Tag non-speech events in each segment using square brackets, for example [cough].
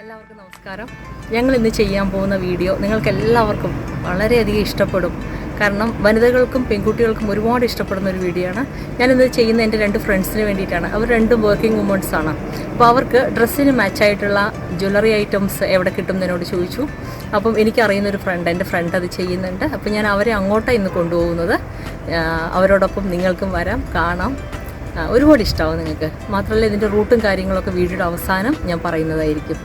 എല്ലാവർക്കും നമസ്കാരം. ഞങ്ങൾ ഇന്ന് ചെയ്യാൻ പോകുന്ന വീഡിയോ നിങ്ങൾക്ക് എല്ലാവർക്കും വളരെയധികം ഇഷ്ടപ്പെടും. കാരണം വനിതകൾക്കും പെൺകുട്ടികൾക്കും ഒരുപാട് ഇഷ്ടപ്പെടുന്ന ഒരു വീഡിയോ ആണ്. ഞാനിന്ന് ചെയ്യുന്ന എന്റെ രണ്ട് ഫ്രണ്ട്സിന് വേണ്ടിയിട്ടാണ്. അവർ രണ്ടും വർക്കിംഗ് വുമൺസ് ആണ്. അപ്പോൾ അവർക്ക് ഡ്രസ്സിന് മാച്ചായിട്ടുള്ള ജ്വല്ലറി ഐറ്റംസ് എവിടെ കിട്ടും എന്ന് എന്നോട് ചോദിച്ചു. അപ്പം എനിക്കറിയുന്ന ഒരു ഫ്രണ്ട് എന്റെ ഫ്രണ്ട് അത് ചെയ്യുന്നുണ്ട്. അപ്പോൾ ഞാൻ അവരെ അങ്ങോട്ടാണ് ഇന്ന് കൊണ്ടുപോകുന്നത്. അവരോടൊപ്പം നിങ്ങൾക്കും വരാം കാണാം. ഒരുപാട് ഇഷ്ടമാവും നിങ്ങൾക്ക്. മാത്രമല്ല ഇതിന്റെ റൂട്ടും കാര്യങ്ങളൊക്കെ വീഡിയോയുടെ അവസാനം ഞാൻ പറയുന്നതായിരിക്കും.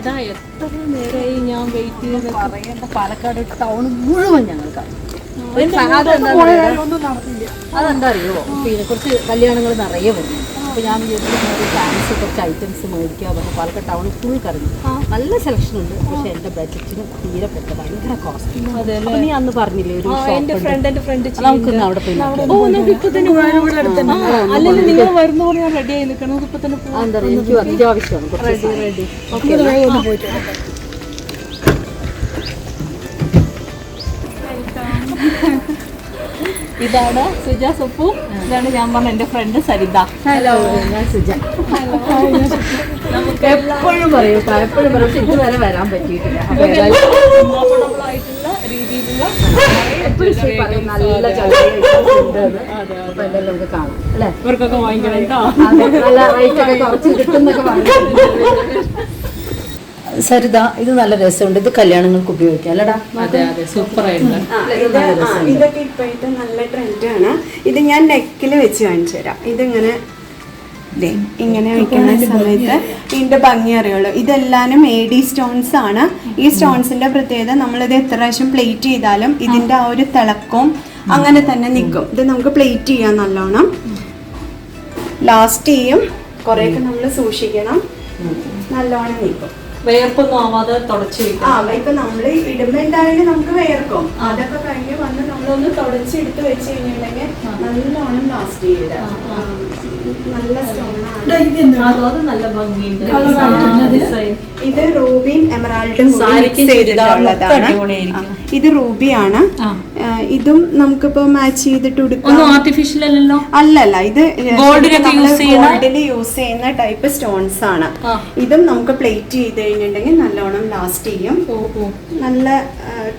എടാ എത്ര നേരമായി ഞാൻ വെയിറ്റ് ചെയ്ത് പറയേണ്ട പാലക്കാട് ടൗൺ മുഴുവൻ ഞങ്ങൾക്കാണ് അതെന്താ അറിയുമോ പിന്നെ കുറച്ച് കല്യാണങ്ങൾ നിറയെ വന്നു അപ്പോൾ ഞാൻ വിചാരിച്ചു ഫാൻസ് കുറച്ച് ഐറ്റംസ് മേടിക്കുക പറഞ്ഞു പാലക്കാട് ടൗൺ ഫുൾ കറങ്ങി. നല്ല സെലക്ഷൻ ഉണ്ട്. പക്ഷെ എന്റെ ബഡ്ജറ്റിന് തീരെ പെട്ട ഭയങ്കര കോസ്റ്റ് അപ്പോൾ നീ അന്ന് പറഞ്ഞില്ലേ ഒരു നമുക്കൊന്ന് അവിടെ പോയി അല്ലെങ്കിൽ നിങ്ങൾ വരുന്ന പോലെ ഞാൻ റെഡി ആയി നിൽക്കണം. നമുക്ക് ഇപ്പൊ തന്നെ പറയുക എനിക്ക് അത്യാവശ്യമാണ്. കുറച്ച് ഇതാണ് സുജ സുപ്പു. ഇതാണ് ഞാൻ പറഞ്ഞ എന്റെ ഫ്രണ്ട് സരിത. ഹലോ ഞാൻ സുജ. നമുക്ക് എപ്പോഴും പറയും എപ്പോഴും പറയും. പക്ഷെ ഇതുവരെ വരാൻ പറ്റിയിട്ടില്ല. ആയിട്ടുള്ള രീതിയിലുള്ള എപ്പോഴും പറയും നല്ല. അപ്പൊ നമുക്ക് കാണാം അല്ലേ? ഇവർക്കൊക്കെ വാങ്ങിക്കണം കേട്ടോ അതെ, നല്ല റേറ്റ് ഒക്കെ കുറച്ച് കിട്ടുന്നൊക്കെ [laughs] പറഞ്ഞു സരിത ഇത് നല്ല രസമുണ്ട്. ഇത് കല്യാണങ്ങൾക്ക് ഉപയോഗിക്കാം അല്ലടാ? അതെ അതെ സൂപ്പർ ഇതൊക്കെ ഇപ്പോഴത്തെ നല്ല ട്രെൻഡാണ് ഇത് ഞാൻ നെക്കിൽ വെച്ച് കാണിച്ചു തരാം. ഇതിങ്ങനെ ഇങ്ങനെ വെക്കുന്ന സമയത്ത് ഇതിന്റെ ഭംഗി അറിയുള്ളൂ. ഇതെല്ലാനും എ ഡി സ്റ്റോൺസ് ആണ്. ഈ സ്റ്റോൺസിന്റെ പ്രത്യേകത നമ്മളിത് എത്ര പ്രാവശ്യം പ്ലേറ്റ് ചെയ്താലും ഇതിന്റെ ആ ഒരു തിളക്കവും അങ്ങനെ തന്നെ നിൽക്കും ഇത് നമുക്ക് പ്ലേറ്റ് ചെയ്യാൻ നല്ലോണം. ലാസ്റ്റ് ചെയ്യും. കുറേയൊക്കെ നമ്മൾ സൂക്ഷിക്കണം. നല്ലോണം നിൽക്കും വേർപ്പൊന്നും ആവാതെ തുടച്ചു ആ ഇപ്പൊ നമ്മൾ ഇടുമ്പോ എന്തായാലും നമുക്ക് വേർക്കും. അതൊക്കെ കഴിഞ്ഞ് വന്ന് നമ്മളൊന്ന് തുടച്ചെടുത്ത് വെച്ച് കഴിഞ്ഞിട്ടുണ്ടെങ്കിൽ നല്ലോണം ലാസ്റ്റ് ചെയ്ത ഇത് റൂബിയും എമറാൾഡും ചെയ്തിട്ടുള്ളതാണ് ഇത് റൂബിയാണ് ഇതും നമുക്കിപ്പോ മാച്ച് ചെയ്തിട്ട് കൊടുക്കാം ആർട്ടിഫിഷ്യൽ അല്ലല്ലോ? അല്ലല്ല ഇത്? ഗോൾഡിൽ യൂസ് ചെയ്യുന്ന? ടൈപ്പ് സ്റ്റോൺസ് ആണ്. ഇതും നമുക്ക് പ്ലേറ്റ് ചെയ്ത് കഴിഞ്ഞിട്ടുണ്ടെങ്കിൽ നല്ലോണം ലാസ്റ്റ് ചെയ്യും. നല്ല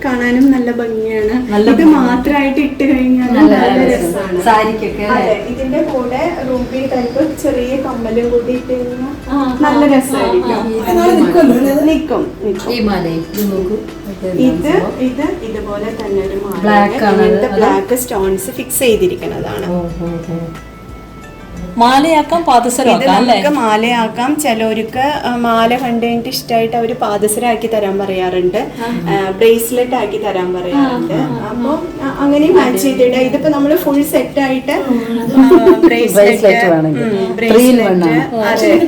കാണാനും നല്ല ഭംഗിയാണ്. ഇത് മാത്രമായിട്ട് ഇട്ട് കഴിഞ്ഞാൽ നല്ല നല്ല രസം. രസമാണ് ഇതിന്റെ കൂടെ റൂബി ടൈപ്പ് ചെറിയ കമ്മലും കൂടി നല്ല രസമായിരിക്കും നിക്കും ഇത് ഇത് ഇത് ഇതുപോലെ തന്നെ ഒരു. ബ്ലാക്ക് സ്റ്റോൺസ് ഫിക്സ് ചെയ്തിരിക്കുന്നതാണ്. മാലയാക്കാം പാദസരം പാദസരമാക്കാം അല്ലേ? നമുക്ക് മാലയാക്കാം. ചിലവർക്ക് മാല കണ്ടു കഴിഞ്ഞിട്ട് ഇഷ്ടമായിട്ട് അവർ പാദസരമാക്കി തരാൻ പറയാറുണ്ട്. ബ്രേസ്ലെറ്റ് ആക്കി തരാൻ പറയാറുണ്ട്. അപ്പൊ അങ്ങനെ അങ്ങനെയും മാച്ച് ചെയ്തിട്ട് ഇതിപ്പോ നമ്മൾ ഫുൾ സെറ്റ് ആയിട്ട് ആണ്.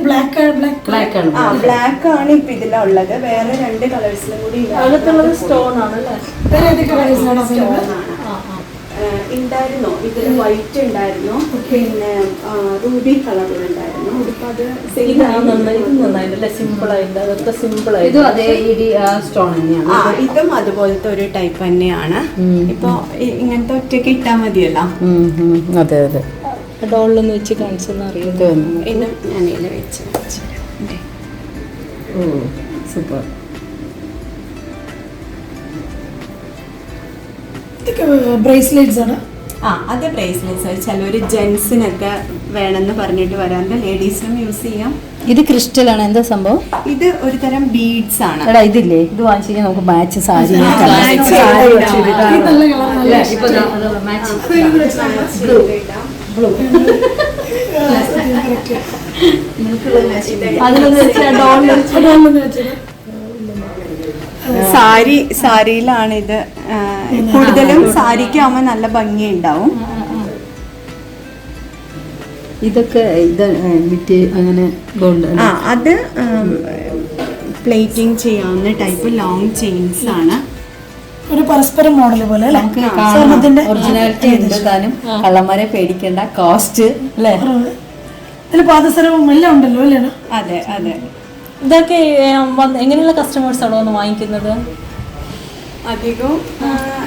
ബ്ലാക്ക് ആണ് ആ ബ്ലാക്ക് ആണ് ഇപ്പൊ ഇതിലുള്ളത്. വേറെ രണ്ട് കളേഴ്സിലും കൂടി അകത്തുള്ളത് സ്റ്റോൺ ആണല്ലേ? ഉണ്ടായിരുന്നു ഇതിൽ വൈറ്റ് ഉണ്ടായിരുന്നു പിന്നെ റൂബി കളറിലുണ്ടായിരുന്നു ഇപ്പൊ അത് സെയിം നന്നായിട്ടല്ലേ? സിമ്പിൾ ആയിട്ട് അതൊക്കെ സിമ്പിൾ ആയിട്ട്. ഇതും അതേ ഇടി സ്റ്റോൺ തന്നെയാണ്. ആ ഇതും അതുപോലത്തെ ഒരു ടൈപ്പ് തന്നെയാണ്. ഇപ്പൊ ഇങ്ങനത്തെ ഒറ്റയ്ക്ക് ഇട്ടാ മതിയല്ലോ. ഉം, ഉം. അതെ അതെ. ഡോളിലൊന്ന് വെച്ച് കാണിച്ചെന്ന് അറിയാം ഇത് ഞാൻ വെച്ച് കാണിച്ചു. സൂപ്പർ ബ്രേസ്ലെറ്റ്സ് ആണ്. ആ അത് ബ്രേസ്ലെറ്റ്സ് ചിലവര് ജെൻസിനൊക്കെ വേണമെന്ന് പറഞ്ഞിട്ട് വരാറുണ്ട് ലേഡീസിനും യൂസ് ചെയ്യാം. ഇത് ക്രിസ്റ്റൽ ആണ്. എന്താ സംഭവം? ഇത് ഒരു തരം ബീഡ്സ് ആണ്. എടാ ഇതില്ലേ? ഇത് വാങ്ങിച്ചു കഴിഞ്ഞാൽ നമുക്ക് മാച്ച് സാരി. അതിലൊന്ന് വെച്ചാൽ സാരി സാരിയിലാണ് ഇത് കൂടുതലും സാരിക്കാവുമ്പോ നല്ല ഭംഗി ഉണ്ടാവും ഇതൊക്കെ ഇത് വിറ്റ് അങ്ങനെ ഗോൾഡ് ആ അത് പ്ലേറ്റിംഗ് ചെയ്യാവുന്ന ടൈപ്പ് ലോങ് ചെയിൻസ് ആണ്. ഒരു പരസ്പരം മോഡൽ പോലെ അല്ലേ? സ്വർണത്തിന്റെ ഒറിജിനാലിറ്റി ഉണ്ട് താനും കള്ളന്മാരെ പേടിക്കേണ്ട കോസ്റ്റ് അല്ലേ? പാദസരവും എല്ലാം ഉണ്ടല്ലോ അല്ലേ? അതെ അതെ. ഇതൊക്കെ എങ്ങനെയുള്ള കസ്റ്റമേഴ്സ് ആണോ വന്ന് വാങ്ങിക്കുന്നത്? അധികവും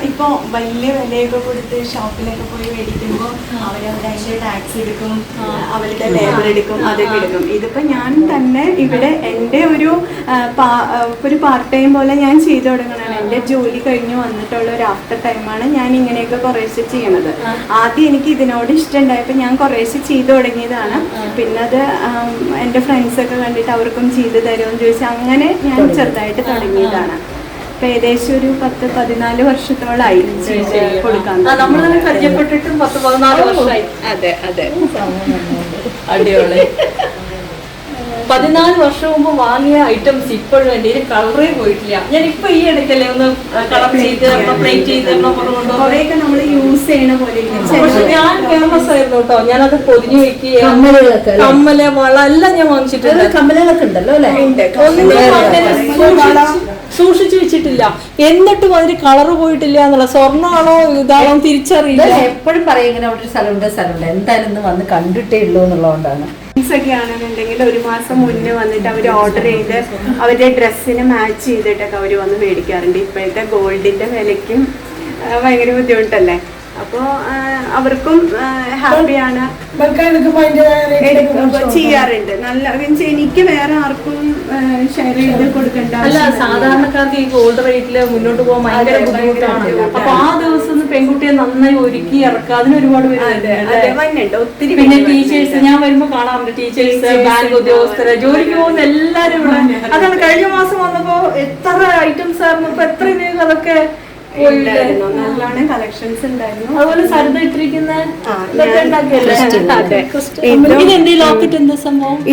ഇപ്പോൾ ഇപ്പൊ വലിയ വിലയൊക്കെ കൊടുത്ത് ഷോപ്പിലൊക്കെ പോയി മേടിക്കുമ്പോൾ അവരവിടെ അതിന്റെ ടാക്സ് എടുക്കും അവരുടെ ലേബർ എടുക്കും അതൊക്കെ എടുക്കും. ഇതിപ്പോ ഞാൻ തന്നെ ഇവിടെ എന്റെ ഒരു ഒരു പാർട്ട് ടൈം പോലെ ഞാൻ ചെയ്തു തുടങ്ങണതാണ് എന്റെ ജോലി കഴിഞ്ഞ് വന്നിട്ടുള്ള ഒരു ആഫ്റ്റർ ടൈമാണ് ഞാൻ ഇങ്ങനെയൊക്കെ കുറേശ്ശെ ചെയ്യണത്. ആദ്യം എനിക്ക് ഇതിനോട് ഇഷ്ടമുണ്ടായപ്പോൾ ഞാൻ കുറേശ്ശെ ചെയ്തു തുടങ്ങിയതാണ്. പിന്നെ അത് എന്റെ ഫ്രണ്ട്സൊക്കെ കണ്ടിട്ട് അവർക്കും ചെയ്തു തരുമെന്ന് ചോദിച്ചാൽ അങ്ങനെ ഞാൻ ചെറുതായിട്ട് തുടങ്ങിയതാണ്. ഇപ്പൊ ഏകദേശം ഒരു പത്ത് പതിനാല് വർഷത്തോളായി കൊടുക്കാൻ നമ്മൾ തന്നെ പരിചയപ്പെട്ടിട്ടും പത്ത് പതിനാല് വർഷമായി. അതെ അതെ. അടിയോളെ പതിനാല് വർഷം മുമ്പ് വാങ്ങിയ ഐറ്റംസ് ഇപ്പോഴും എന്റെ കളറേ പോയിട്ടില്ല. ഞാൻ ഇപ്പൊ ഈ ഇടയ്ക്കല്ലേ ഒന്ന് കളർ ചെയ്ത് പ്ലേറ്റ് ചെയ്ത് കൊണ്ടുപോകും കുറെയൊക്കെ നമ്മൾ യൂസ് ചെയ്യണ പോലെ പക്ഷെ ഞാൻ ഫേമസ് ആയിരുന്നു കേട്ടോ. ഞാനത് പൊതിഞ്ഞു വെക്കുകയും കമ്മലുകളൊക്കെ? കമ്മൽ വള എല്ലാം ഞാൻ വാങ്ങിച്ചിട്ടുണ്ട്. കമ്മലുകളൊക്കെ ഉണ്ടല്ലോ അല്ലെ. ഒന്നും സൂക്ഷിച്ച് വെച്ചിട്ടില്ല. എന്നിട്ടും അതിന് കളറ് പോയിട്ടില്ല എന്നുള്ള സ്വർണമാണോ ഇതാണോ തിരിച്ചറിയില്ല. എപ്പോഴും പറയും ഇങ്ങനെ അവിടെ ഒരു സ്ഥലമുണ്ട് സ്ഥലമുണ്ട്. എന്തായാലും ഇന്ന് വന്ന് കണ്ടിട്ടേ ഉള്ളൂ എന്നുള്ളതുകൊണ്ടാണ്. ഒക്കെ ആണെന്നുണ്ടെങ്കിൽ ഒരു മാസം മുന്നേ വന്നിട്ട് അവർ ഓർഡർ ചെയ്ത് അവരുടെ ഡ്രസ്സിന് മാച്ച് ചെയ്തിട്ടൊക്കെ അവർ വന്ന് മേടിക്കാറുണ്ട്. ഇപ്പോഴത്തെ ഗോൾഡിന്റെ വിലയ്ക്കും ഭയങ്കര ബുദ്ധിമുട്ടല്ലേ? അപ്പോൾ അവർക്കും ഹാപ്പിയാണ് ചെയ്യാറുണ്ട്. നല്ല മീൻസ് എനിക്ക് വേറെ ആർക്കും ഷെയർ ചെയ്ത് കൊടുക്കേണ്ട അല്ല സാധാരണക്കാർക്ക് ഈ ഗോൾഡ് റേറ്റിൽ മുന്നോട്ട് പോകാൻ ഭയങ്കര ബുദ്ധിമുട്ടാണ്. അപ്പൊ ആ ദിവസം പെൺകുട്ടിയെ നന്നായി ഒരുക്കി ഇറക്കുക അതിന് ഒരുപാട് പേര് അതെ, വരുന്നുണ്ട് അതെ, അല്ലേ? വന്നിട്ടുണ്ട്. ഒത്തിരി പിന്നെ ടീച്ചേഴ്സ് ഞാൻ വരുമ്പോ കാണാറുണ്ട് ടീച്ചേഴ്സ് ബാങ്ക് ഉദ്യോഗസ്ഥര് ജോലിക്ക് പോകുന്ന എല്ലാരും ഇവിടെ. അതാണ് കഴിഞ്ഞ മാസം വന്നപ്പോ എത്ര ഐറ്റംസ് ആയിരുന്നു ഇപ്പൊ എത്ര അതൊക്കെ ഉണ്ടായിരുന്നു. നല്ലോണം കളക്ഷൻസ് ഉണ്ടായിരുന്നു. അതുപോലെ സരിത ഇട്ടിരിക്കുന്ന.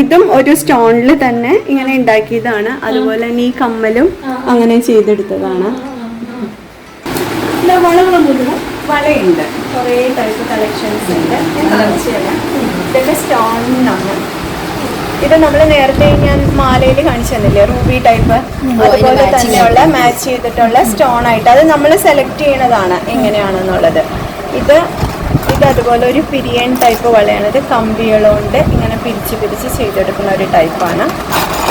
ഇത് ഒരു സ്റ്റോണിൽ തന്നെ ഇങ്ങനെ ഉണ്ടാക്കിയതാണ്. അതുപോലെ തന്നെ ഈ കമ്മലും അങ്ങനെ ചെയ്തെടുത്തതാണ്. വളയുണ്ട്. കുറേ ടൈപ്പ് കളക്ഷൻസ് ഉണ്ട്. ഞാൻ ഇതൊക്കെ സ്റ്റോണിനാണ് ഇത് നമ്മൾ നേരത്തെ ഞാൻ മാലയിൽ കാണിച്ചു തന്നില്ലേ റൂബി ടൈപ്പ് അതുപോലെ തന്നെയുള്ള മാച്ച് ചെയ്തിട്ടുള്ള സ്റ്റോൺ ആയിട്ട്. അത് നമ്മൾ സെലക്ട് ചെയ്യണതാണ് എങ്ങനെയാണെന്നുള്ളത്. ഇത് ഇത് അതുപോലെ ഒരു പിരിയൻ ടൈപ്പ് വളയാണ് ഇത് കമ്പികളുകൊണ്ട് ഇങ്ങനെ പിരിച്ച് പിരിച്ച് ചെയ്തെടുക്കുന്ന ഒരു ടൈപ്പാണ്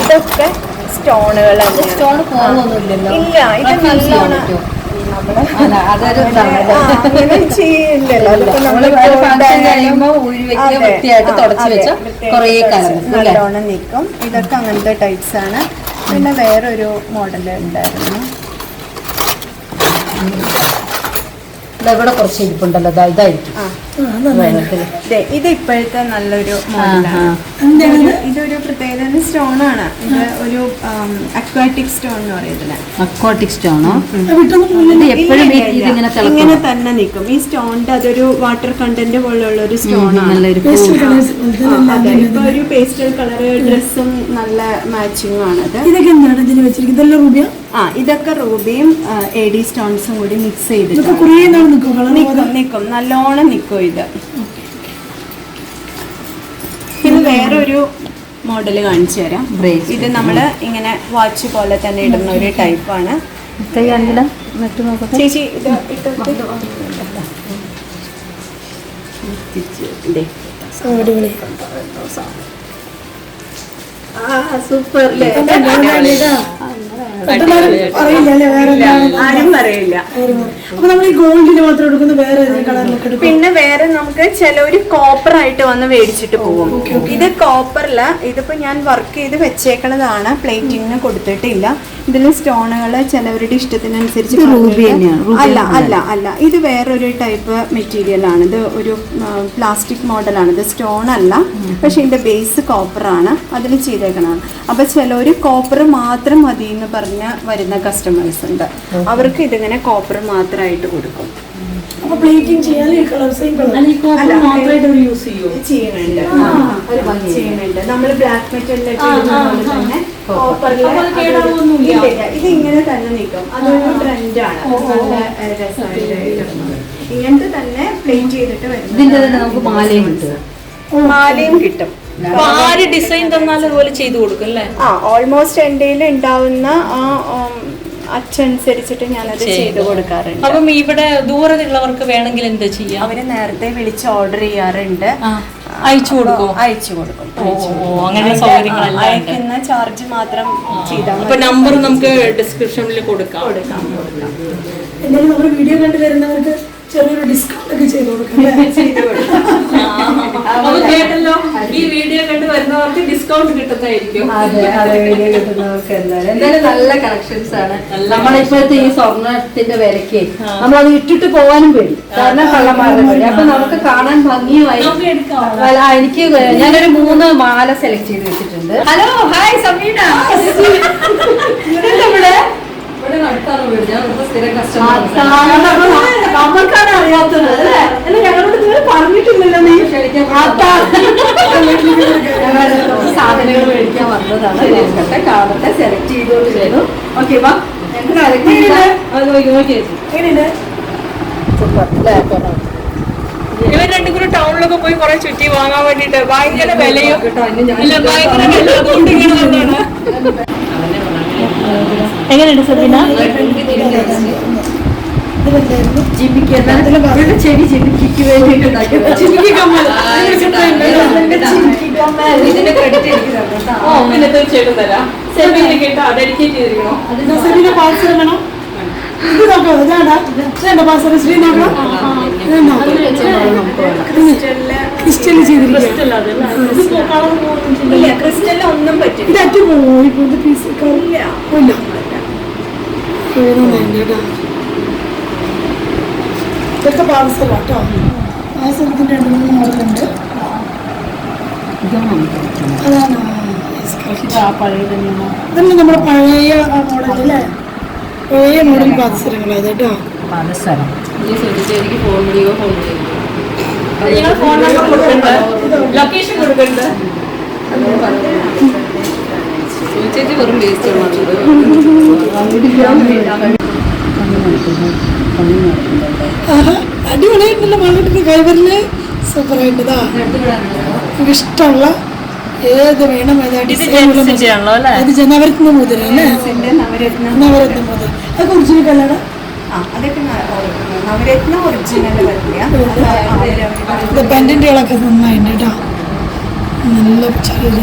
ഇതൊക്കെ സ്റ്റോണുകൾ ഇല്ല ഇത് നല്ലോണം നല്ലോണം നിൽക്കും ഇതൊക്കെ അങ്ങനത്തെ ടൈപ്സ് ആണ്. പിന്നെ വേറൊരു മോഡൽ ഉണ്ടായിരുന്നു. ഇവിടെ കുറച്ച് ഇരിപ്പുണ്ടല്ലോ. ഇതായിരിക്കും. ഇത് ഇപ്പോഴത്തെ നല്ലൊരു മോഡലാണ്. ഇതൊരു- പ്രത്യേകത സ്റ്റോൺ ആണ് ഇത് ഒരു അക്വാറ്റിക് സ്റ്റോൺ എന്ന് പറയുന്നത്. അക്വാറ്റിക് സ്റ്റോണോ എപ്പോഴും ഇങ്ങനെ തന്നെ നിൽക്കും. ഈ സ്റ്റോണിന്റെ അതൊരു വാട്ടർ കണ്ടന്റ് പോലുള്ള ഒരു സ്റ്റോൺ ആണ് ഇപ്പൊ ഒരു പേസ്റ്റൽ കളർ ഡ്രസ്സും നല്ല മാച്ചിങ് ആണത്. ഇതൊക്കെ എന്താണ് ഇതിന് വെച്ചിരിക്കുന്നത്? ഇതെല്ലാം റൂബിയ? ആ ഇതൊക്കെ റൂബിയും എ ഡി സ്റ്റോൺസും കൂടി മിക്സ് ചെയ്ത് ചെയ്തിട്ട് നിൽക്കും. നല്ലോണം നിക്കും ഇത് ഇത് വേറൊരു മോഡൽ കാണിച്ചു തരാം. ഇത് നമ്മൾ ഇങ്ങനെ വാച്ച് പോലെ തന്നെ ഇടുന്ന ഒരു ടൈപ്പാണ് ചേച്ചി ഇത് ഇട്ട് ദേ. അടിപൊളി. സൂപ്പർ ആരും പറയില്ല. അപ്പൊ നമ്മൾ ഈ ഗോൾഡിന് മാത്രം എടുക്കുന്ന വേറെ കളറിലൊക്കെ പിന്നെ വേറെ നമുക്ക് ചിലവര് കോപ്പർ ആയിട്ട് വന്ന് മേടിച്ചിട്ട് പോകും. ഇത് കോപ്പറിൽ ഇതിപ്പോ ഞാൻ വർക്ക് ചെയ്ത് വെച്ചേക്കണതാണ്. പ്ലേറ്റിങ്ങിന് കൊടുത്തിട്ടില്ല. ഇതിൽ സ്റ്റോണുകൾ ചിലവരുടെ ഇഷ്ടത്തിനനുസരിച്ച് റൂബി തന്നെയാണ്, അല്ല അല്ല അല്ല. ഇത് വേറൊരു ടൈപ്പ് മെറ്റീരിയൽ ആണ് ഇത് ഒരു പ്ലാസ്റ്റിക് മോഡലാണ്. ഇത് സ്റ്റോൺ അല്ല പക്ഷെ ഇതിന്റെ ബേസ് കോപ്പർ ആണ് അതിൽ ചെയ്തേക്കണം അപ്പൊ ചിലവര് കോപ്പർ മാത്രം മതി എന്ന് പറഞ്ഞ വരുന്ന കസ്റ്റമേഴ്സ് ഉണ്ട്. അവർക്ക് ഇതിങ്ങനെ കോപ്പർ മാത്രമായിട്ട് കൊടുക്കും. അപ്പൊ പ്ലേറ്റിംഗ് ചെയ്യാൻ ഈ കളർ ചെയ്യുന്നുണ്ട് ചെയ്യുന്നുണ്ട് നമ്മൾ ബ്ലാക്ക് മെറ്റലിലൊക്കെ തന്നെ ഇത് ഇങ്ങനെ തന്നെ നിൽക്കും. അതൊരു ട്രെൻഡാണ് നല്ല രസമായിട്ട്. ഇങ്ങനത്തെ തന്നെ പ്ലെയിൻ ചെയ്തിട്ട് വരുന്നത് നമുക്ക് മാലയും കിട്ടും. ഡിസൈൻ തന്നാൽ അതുപോലെ ചെയ്തു കൊടുക്കും അല്ലേ? ആ ഓൾമോസ്റ്റ് എന്റെ ഉണ്ടാവുന്ന ആ ഉം, അച്ചനുസരിച്ചിട്ട് ഞാനത് ചെയ്ത് കൊടുക്കാറുണ്ട്. അപ്പം ഇവിടെ ദൂരത്തുള്ളവർക്ക് വേണമെങ്കിൽ എന്താ ചെയ്യാം? അവർ നേരത്തെ വിളിച്ച് ഓർഡർ ചെയ്യാറുണ്ട്. അയച്ചു കൊടുക്കും. അയച്ചു കൊടുക്കും. അങ്ങനെയുള്ള സൗകര്യങ്ങളെല്ലാം അയക്കുന്ന ചാർജ് മാത്രം ചെയ്താൽ അപ്പൊ നമ്പർ നമുക്ക് ഡിസ്ക്രിപ്ഷനിൽ കൊടുക്കാം. കൊടുക്കാം എന്നാലും നമ്മുടെ വീഡിയോ കണ്ടു വരുന്നവർക്ക് ചെറിയൊരു ഡിസ്കൗണ്ട് ഒക്കെ ചെയ്ത് കൊടുക്കാം ചെയ്തു [laughs] ചെയ്ത് കൊടുക്കാം. അപ്പൊ കേട്ടല്ലോ? വരുന്നവർക്ക് ഡിസ്കൗണ്ട് കിട്ടുന്നതായിരിക്കും. അതെ അതെ വീഡിയോ കിട്ടുന്നവർക്ക് എന്തായാലും. എന്തായാലും നല്ല കളക്ഷൻസ് ആണ്. നമ്മളിപ്പോഴത്തെ ഈ സ്വർണത്തിന്റെ വിലക്ക് നമ്മളത് ഇട്ടിട്ട് പോകാനും പേടി. കാരണം കള്ളന്മാരുടെ പേടി അപ്പൊ നമുക്ക് കാണാൻ ഭംഗിയുമായി എനിക്ക് ഞാനൊരു മൂന്ന് മാല സെലക്ട് ചെയ്ത് വെച്ചിട്ടുണ്ട്. Hello hi Sameena. ഇവിടെ? നമ്മൾക്കാണ് അറിയാത്തത്. അല്ലെ? ഞങ്ങളോട് പറഞ്ഞിട്ടില്ലല്ലോ നീ. അതാ. [laughs] വന്നതാണ് നോക്കട്ടെ സെലക്ട് ചെയ്തോണ്ട് ഓക്കെ വാ. ഇവർ രണ്ടും കൂടെ ടൗണിലൊക്കെ പോയി കുറെ ചുറ്റി വാങ്ങാൻ വേണ്ടിട്ട് ഭയങ്കര വിലയും എങ്ങനെയുണ്ട് സബീന? ഇവരുടെ ചെവി വേണ്ടിയിട്ട് ആ. ഇതിന്റെ ക്രെഡിറ്റ് എനിക്ക് തരണം. ഓ പിന്നെ തീർച്ചയായിട്ടും തരാം സെബീനെ കേട്ടോ ഡെഡിക്കേറ്റ് ചെയ്തിരിക്കണോ സെബിന്റെ പാസ് വേണം ഇല്ല ക്രിസ്റ്റലിന് ഒന്നും പറ്റില്ല ഇത് അറ്റു ഇപ്പോഴത്തെ പീസ് കേട്ടോ ഇതൊക്കെ പാർസലാട്ടോ കേട്ടോ പാർസലത്തിന്റെ രണ്ട് മൂന്ന് മോഡലുണ്ട് ഇതന്നെ നമ്മുടെ പഴയ മോഡൽ അല്ലേ പഴയ മോഡൽ പാദസരങ്ങളായത് കേട്ടോ. ഫോൺ വിളിയോ ഫോൺ ചെയ്യോ ഫോൺ നമ്പർ കൊടുക്കുന്നുണ്ട് ലൊക്കേഷൻ കൊടുക്കുന്നുണ്ട് സുജിച്ചേച്ചി വെറും വേസ്റ്റ് ആഹാ, അടിപൊളിയായിട്ടുള്ള മകളിട്ട് കൈവരിൽ സൂപ്പറായിട്ടതാ. ഇഷ്ടമുള്ള ഏത് വേണം അത് ജനവരത്ന മുതൽ നവരത്ന. നവരത്ന മുതൽ അത് ഒറിജിനൽ വരില്ല ഇത് പെൻഡന്റുകളൊക്കെ നന്നായിട്ടുണ്ട് കേട്ടോ നല്ല ചെറിയ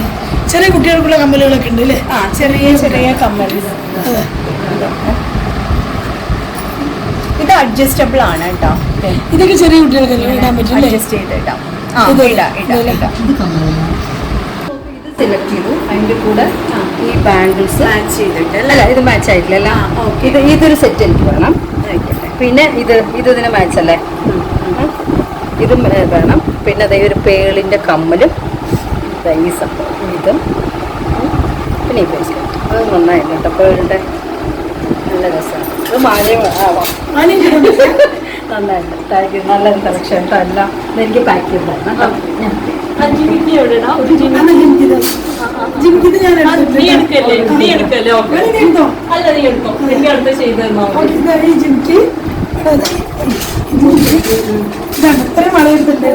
ചെറിയ കുട്ടികൾക്കുള്ള കമ്മലുകളൊക്കെ ഉണ്ട് അല്ലേ? ആ ചെറിയ ചെറിയ കമ്മൽ അതെ. ഇത് അഡ്ജസ്റ്റബിൾ ആണ് കേട്ടോ ഇതൊക്കെ ചെറിയ കുട്ടികൾക്ക് ഇടാൻ പറ്റും അല്ലേ? അഡ്ജസ്റ്റ് ചെയ്ത് ഇടാം. സെലക്ട് ചെയ്തു. അതിന്റെ കൂടെ ഈ ബാംഗിൾസ് മാച്ച് ചെയ്തിട്ട് അല്ല? ഇത് മാച്ച് ആയിട്ടില്ല ഇത് ഇതൊരു സെറ്റ് എനിക്ക് വേണം. പിന്നെ ഇത് ഇത് ഇതിന് മാച്ച് അല്ലേ? ഇത് വേണം. പിന്നെ അതേ ഒരു പേളിന്റെ കമ്മലും ഈ സംഭവം ഇതും. പിന്നെ ഈ ബ്രേസ്ലെറ്റ് അത് നന്നായിട്ട് കേട്ടോ പേളിന്റെ. നല്ല രസമാണ്. ഇത് മാലയും ആവാം നന്നായിട്ട് താങ്ക് യു നല്ലൊരു കളക്ഷൻ എല്ലാം ഇതെനിക്ക് പാക്ക് ചെയ്ത് തരണം എനിക്ക് ഇത്രയും വള എടുത്തിട്ടുണ്ട്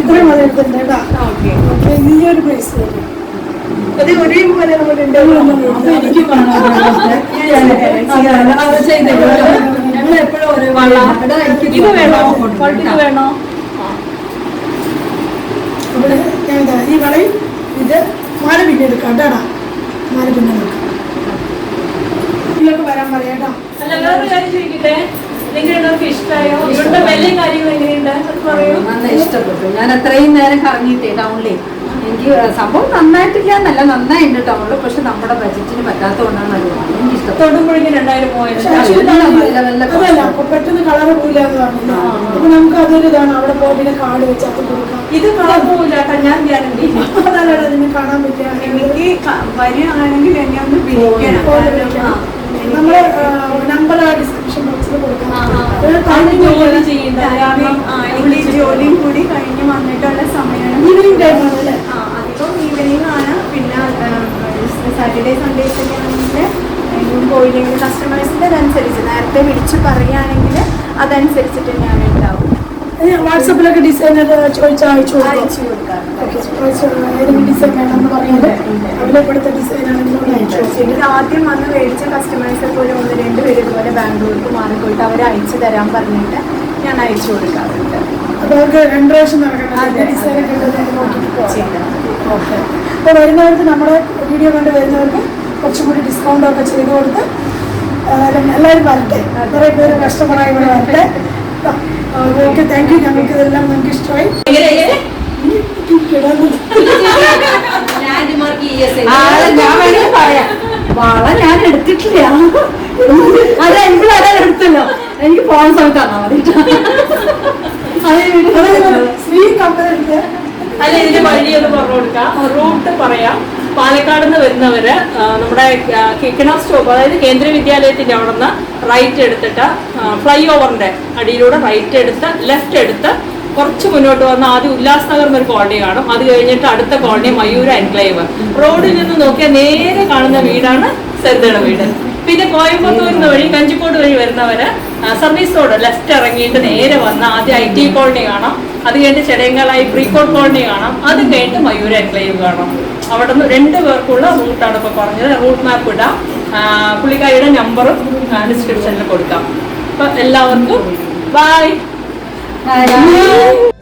ഇത്രയും വള എടുത്തിട്ടുണ്ട് ഈ ഒരു പ്രൈസ് അത് ഒരേപോലെ നമ്മളുണ്ട് എനിക്ക് ഞങ്ങൾ എപ്പോഴും ഓരോ ഇത് വേണോ? ഇത് വേണോ? ഇവിടെ ഞാൻ ഈ വളയും ഇത് മാല പിന്നെ എടുക്കാം കേട്ടാ മാല പിന്നെ നോക്കാം ഇതിലൊക്കെ വരാൻ പറയാം കേട്ടോ. അല്ല വേറൊരു കാര്യം ചോദിക്കട്ടെ? നിങ്ങൾക്ക് ഇഷ്ടമായോ? ഇവരുടെ വിലയും കാര്യങ്ങളും എങ്ങനെയുണ്ട്? അത് പറയൂ. ഇഷ്ടപ്പെട്ടു. ഞാൻ അത്രയും നേരം കറങ്ങിയിട്ടേ ടൗണിലേ. എനിക്ക് സംഭവം നന്നായിട്ടില്ല എന്നല്ല നന്നായിട്ടുണ്ട് അവൾ. പക്ഷെ നമ്മുടെ ബജറ്റിന് പറ്റാത്തതുകൊണ്ടാണ് അത്. എനിക്ക് അപ്പൊ പെട്ടെന്ന് കളർ പോയില്ല അപ്പൊ നമുക്ക് അതൊരു ഇതാണ്. അവിടെ പോയി പിന്നെ കാർഡ് വെച്ച് അത് കൊടുക്കാം. ഇത് കളർ ഞാൻ ഗ്യാരണ്ടി. [laughs] അതല്ല അതിന് കാണാൻ എനിക്ക് വരികയാണെങ്കിൽ എന്നെ ഒന്ന് വിളിക്കണം. നമ്മൾ നമ്പർ ഡിസ്ക്രിപ്ഷൻ ബോക്സിൽ ജോലിയും കൂടി കഴിഞ്ഞ് വന്നിട്ടുള്ള സമയമാണ് ഈവനിങ് ടൈമാണ് അല്ലേ ആ അധികം ഈവനിങ് ആണ്. പിന്നെ സാറ്റർഡേ സൺഡേസ് ഒക്കെ ആണെങ്കിൽ എങ്ങും പോയില്ലെങ്കിൽ കസ്റ്റമേഴ്സിന്റെ അതനുസരിച്ച് നേരത്തെ വിളിച്ച് പറയുകയാണെങ്കിൽ അതനുസരിച്ചിട്ട് ഞാൻ ഉണ്ടാവും. വാട്സപ്പിലൊക്കെ ഡിസൈൻ ചോദിച്ചാൽ അയച്ചു കൊടുക്കാം. ഡിസൈൻ വേണമെന്ന് പറഞ്ഞാൽ അവിടെ ഇവിടുത്തെ ഡിസൈൻ ആണെങ്കിൽ എനിക്ക് ആദ്യം വന്ന് മേടിച്ച കസ്റ്റമേഴ്സ് പോലും ഒരു ഒന്ന് രണ്ട് പേര് ഇതുപോലെ ബാംഗ്ലൂർക്ക് മാറിപ്പോയിട്ട് അവരെ അയച്ചു തരാൻ പറഞ്ഞിട്ട് ഞാൻ അയച്ചു കൊടുക്കാറുണ്ട്. അപ്പോൾ വരുന്നവർക്ക് നമ്മുടെ വീഡിയോ കണ്ട് വരുന്നവർക്ക് കുറച്ചും കൂടി ഡിസ്കൗണ്ട് ഒക്കെ ചെയ്ത് കൊടുത്ത് എല്ലാവരും വരട്ടെ. കുറേ പേര് കഷ്ടപ്പെടായി ഇവിടെ വരട്ടെ. ഓക്കെ താങ്ക് യു ഞങ്ങൾക്ക് ഇതെല്ലാം നിങ്ങൾക്ക് ഇഷ്ടമായി. ആളെ ഞാൻ വേണമെങ്കിൽ പറയാം. വള ഞാൻ എടുത്തിട്ടില്ല. അത് എനിക്ക് വരാൻ എടുത്തല്ലോ. എനിക്ക് പോകാൻ സമയത്ത് തന്നാ മതി അതേപോലെ ശ്രീ കമ്പനി എടുത്ത് അല്ല ഇതിന്റെ വഴി ഒന്ന് പറഞ്ഞു കൊടുക്കാം. റൂട്ട് പറയാം. പാലക്കാട് നിന്ന് വരുന്നവര് നമ്മുടെ കിക്കണ സ്റ്റോപ്പ് അതായത് കേന്ദ്ര വിദ്യാലയത്തിന്റെ അവിടെ നിന്ന് റൈറ്റ് എടുത്തിട്ട് ഫ്ലൈ ഓവറിന്റെ അടിയിലൂടെ റൈറ്റ് എടുത്ത് ലെഫ്റ്റ് എടുത്ത് കുറച്ച് മുന്നോട്ട് വന്ന ആദ്യം ഉല്ലാസ് നഗർ എന്നൊരു കോളനി കാണും. അത് കഴിഞ്ഞിട്ട് അടുത്ത കോളനി മയൂര എൻക്ലേവ്. റോഡിൽ നിന്ന് നോക്കിയാൽ നേരെ കാണുന്ന വീടാണ് സരിതയുടെ വീട്. പിന്നെ കോയമ്പത്തൂരിൽ നിന്ന് വഴി കഞ്ചിക്കോട് വഴി വരുന്നവര് സർവീസ് റോഡ് ലെഫ്റ്റ് ഇറങ്ങിയിട്ട് നേരെ വന്ന് ആദ്യം ഐ ടി കോളനി കാണാം. അത് കഴിഞ്ഞിട്ട് ചെടയങ്കാലായി പ്രീകോട്ട് കോളനി കാണാം. അത് കഴിഞ്ഞിട്ട് മയൂര എൻക്ലേവ് കാണാം. അവിടെ നിന്ന് രണ്ട് പേർക്കുള്ള റൂട്ടാണ് ഇപ്പോൾ പറഞ്ഞത്. റൂട്ട് മാപ്പ് ഇടാം. പുള്ളിക്കാരിയുടെ നമ്പറും ഡിസ്ക്രിപ്ഷനിൽ കൊടുക്കാം. അപ്പം എല്ലാവർക്കും ബൈ ബൈ